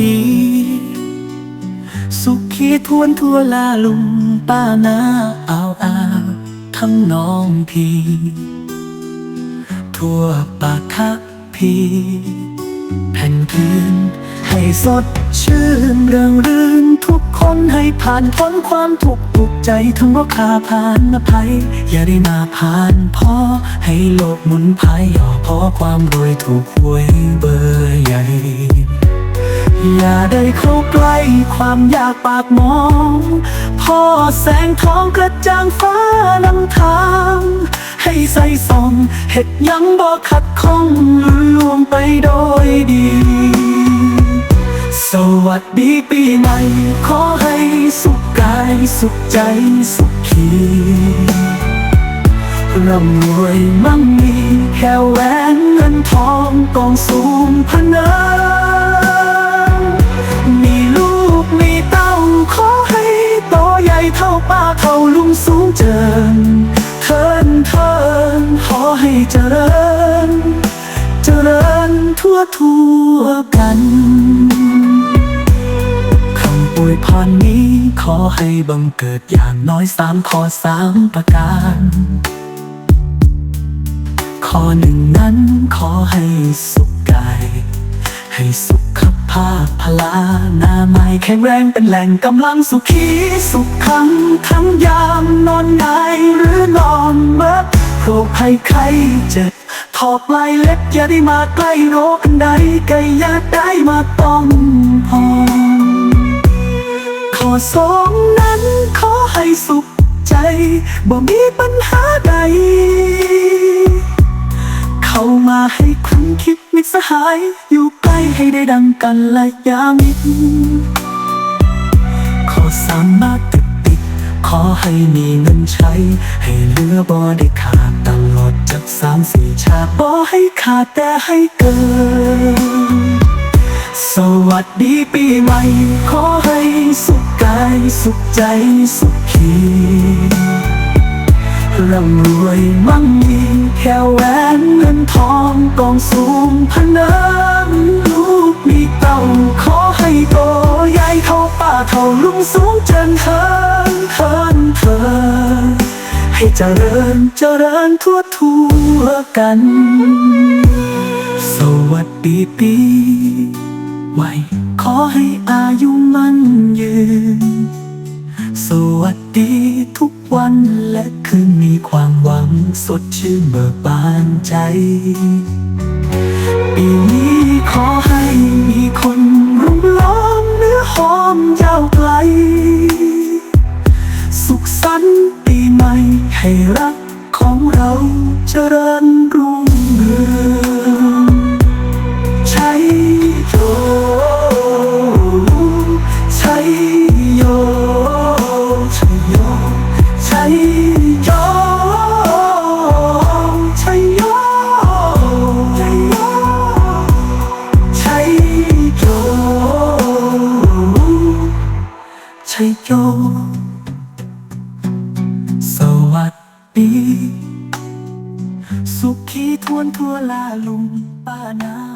ดี สุขีทวนทั่วลาลุงป้านาเอาอาทั้งน้องพี่ ทั่วปากคักพี่แผ่นพื้นให้สดชื่นเริงรื่นทุกคนให้ผ่านพ้นความทุกข์ทุกใจทั้งราคาผ่านอภัย อย่าได้มาผ่านพ่อให้โลกหมุนพายย่อพอความรวยถูกหวยเบอร์ใหญ่ อย่าได้เข้าใกล้ความอยากปากมอง พ่อแสงทองกระจ่างฟ้านำทาง ให้ใส่ส่องเห็ดยังบ่ขัดข้องลวงไปโดยดี สวัสดีปีใหม่ขอให้สุขกายสุขใจสุขขีร่ำรวยมั่งมีแค่แหวนเงินทองกองสูงพะเนิน กันคำอวยพรนี้ขอให้บังเกิดอย่างน้อยสามข้อสามประการข้อหนึ่งนั้นขอให้สุขกาย ให้สุขภาพพลาหน้าไม้แข็งแรงเป็นแหล่งกำลังสุขีสุขขังทั้งยามนอนงายหรือนอนเมื่อโรคภัยไข้เจ็บ ถอดลายเล็บอย่าได้มาใกล้โรคอันใดก็อย่าได้มาต้องพองข้อสองนั้นขอให้สุขใจ บ่มีปัญหาใด เข้ามาให้คุณคิดมิตรสหาย อยู่ใกล้ให้ได้ดังกันและยามิตรขอสามมาติดติด ขอให้มีเงินใช้ ให้เหลือบ่ได้ขาดตลอดจากสามสี่ชาติบ่ให้ขาดแต่ให้เกิน สวัสดีปีใหม่ ขอให้สุขกายสุขใจสุขขีร่ำรวยมั่งมีแค่แหวนเงินทองกองสูงพนินลูก ให้เจริญเจริญทั่วทั่วกัน สวัสดีปีไว้ขอให้อายุมันยืน สวัสดีทุกวันและคืนมีความหวังสดชื่นเบิกบานใจ ปีนี้ขอให้ ให้รักของเราเจริญ ปี สุขีทวนทั่วลาลุงป้านา